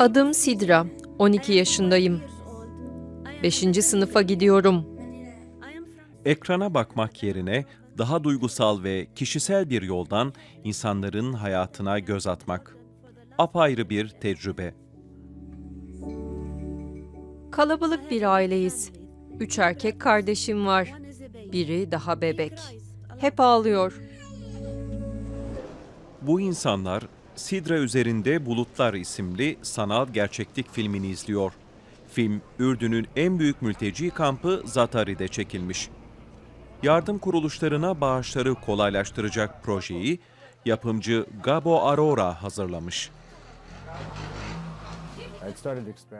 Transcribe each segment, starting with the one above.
Adım Sidra. 12 yaşındayım. 5. sınıfa gidiyorum. Ekrana bakmak yerine daha duygusal ve kişisel bir yoldan insanların hayatına göz atmak. Apayrı bir tecrübe. Kalabalık bir aileyiz. Üç erkek kardeşim var. Biri daha bebek. Hep ağlıyor. Bu insanlar Sidra üzerinde Bulutlar isimli sanal gerçeklik filmini izliyor. Film, Ürdün'ün en büyük mülteci kampı Zatari'de çekilmiş. Yardım kuruluşlarına bağışları kolaylaştıracak projeyi yapımcı Gabo Arora hazırlamış.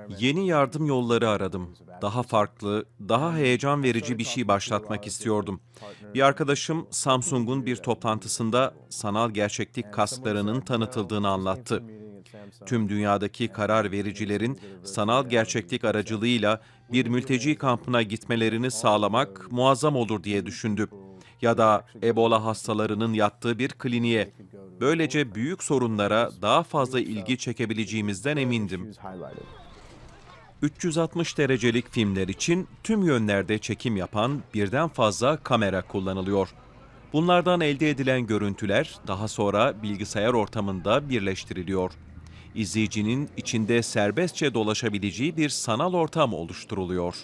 Yeni yardım yolları aradım. Daha farklı, daha heyecan verici bir şey başlatmak istiyordum. Bir arkadaşım Samsung'un bir toplantısında sanal gerçeklik kasklarının tanıtıldığını anlattı. Tüm dünyadaki karar vericilerin sanal gerçeklik aracılığıyla bir mülteci kampına gitmelerini sağlamak muazzam olur diye düşündü. Ya da Ebola hastalarının yattığı bir kliniğe. Böylece büyük sorunlara daha fazla ilgi çekebileceğimizden emindim. 360 derecelik filmler için tüm yönlerde çekim yapan birden fazla kamera kullanılıyor. Bunlardan elde edilen görüntüler daha sonra bilgisayar ortamında birleştiriliyor. İzleyicinin içinde serbestçe dolaşabileceği bir sanal ortam oluşturuluyor.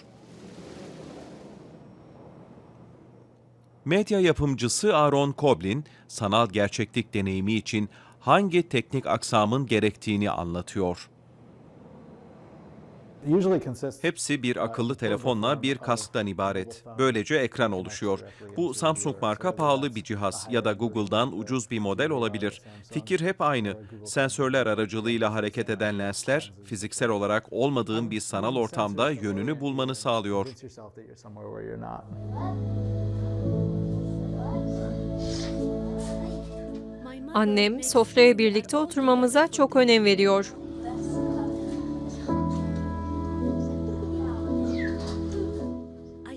Medya yapımcısı Aaron Koblin, sanal gerçeklik deneyimi için hangi teknik aksamın gerektiğini anlatıyor. Hepsi bir akıllı telefonla bir kasktan ibaret. Böylece ekran oluşuyor. Bu Samsung marka pahalı bir cihaz ya da Google'dan ucuz bir model olabilir. Fikir hep aynı. Sensörler aracılığıyla hareket eden lensler, fiziksel olarak olmadığın bir sanal ortamda yönünü bulmanı sağlıyor. Annem sofraya birlikte oturmamıza çok önem veriyor.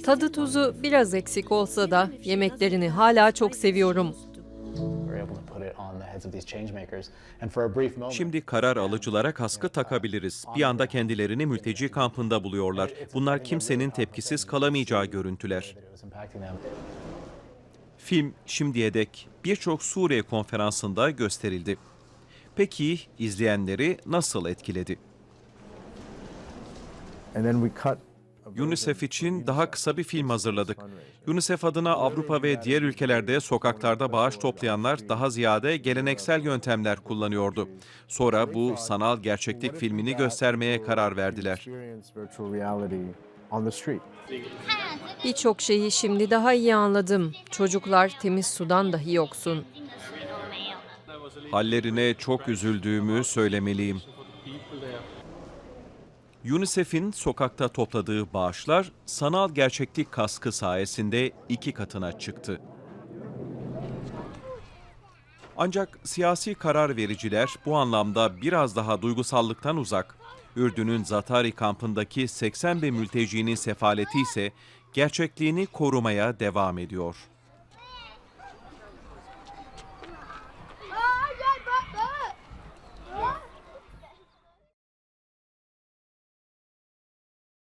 Tadı tuzu biraz eksik olsa da yemeklerini hala çok seviyorum. Şimdi karar alıcılara kaskı takabiliriz. Bir anda kendilerini mülteci kampında buluyorlar. Bunlar kimsenin tepkisiz kalamayacağı görüntüler. Film şimdiye dek birçok Suriye konferansında gösterildi. Peki izleyenleri nasıl etkiledi? UNICEF için daha kısa bir film hazırladık. UNICEF adına Avrupa ve diğer ülkelerde sokaklarda bağış toplayanlar daha ziyade geleneksel yöntemler kullanıyordu. Sonra bu sanal gerçeklik filmini göstermeye karar verdiler. Birçok şeyi şimdi daha iyi anladım. Çocuklar temiz sudan dahi yoksun. Hallerine çok üzüldüğümü söylemeliyim. UNICEF'in sokakta topladığı bağışlar sanal gerçeklik kaskı sayesinde iki katına çıktı. Ancak siyasi karar vericiler bu anlamda biraz daha duygusallıktan uzak. Ürdün'ün Zatari kampındaki 80 bin mültecinin sefaleti ise gerçekliğini korumaya devam ediyor.